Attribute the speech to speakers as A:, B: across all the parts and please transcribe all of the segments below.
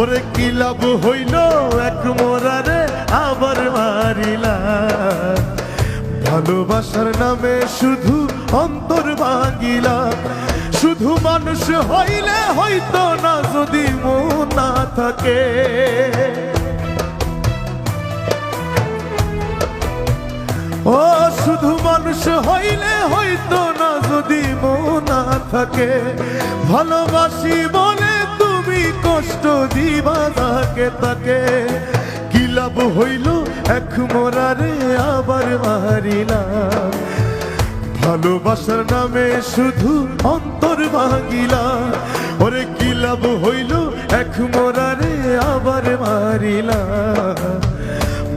A: ওরে কি লাভ হইল? এক মোরারে আবার মারিলা। ভালোবাসার নামে শুধু অন্তর ভাগিলা শুধু মানুষ হইলে হইতো না যদি মন না থাকে। ও, শুধু মানুষ হইলে হইতো না যদি মন না থাকে। ভালোবাসি বলে তুমি কষ্ট দিবা তাকে কি লাভ হইল এক মোরারে আবার মারিলাম ভালোবাসার নামে শুধু অন্তর ভাঙিলাম ওরে কি লাভ হইল এক মোরারে আবার মারিলাম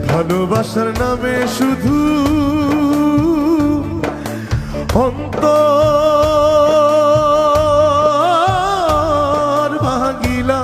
A: ভালোবাসার নামে শুধু অন্তর ভাঙিলা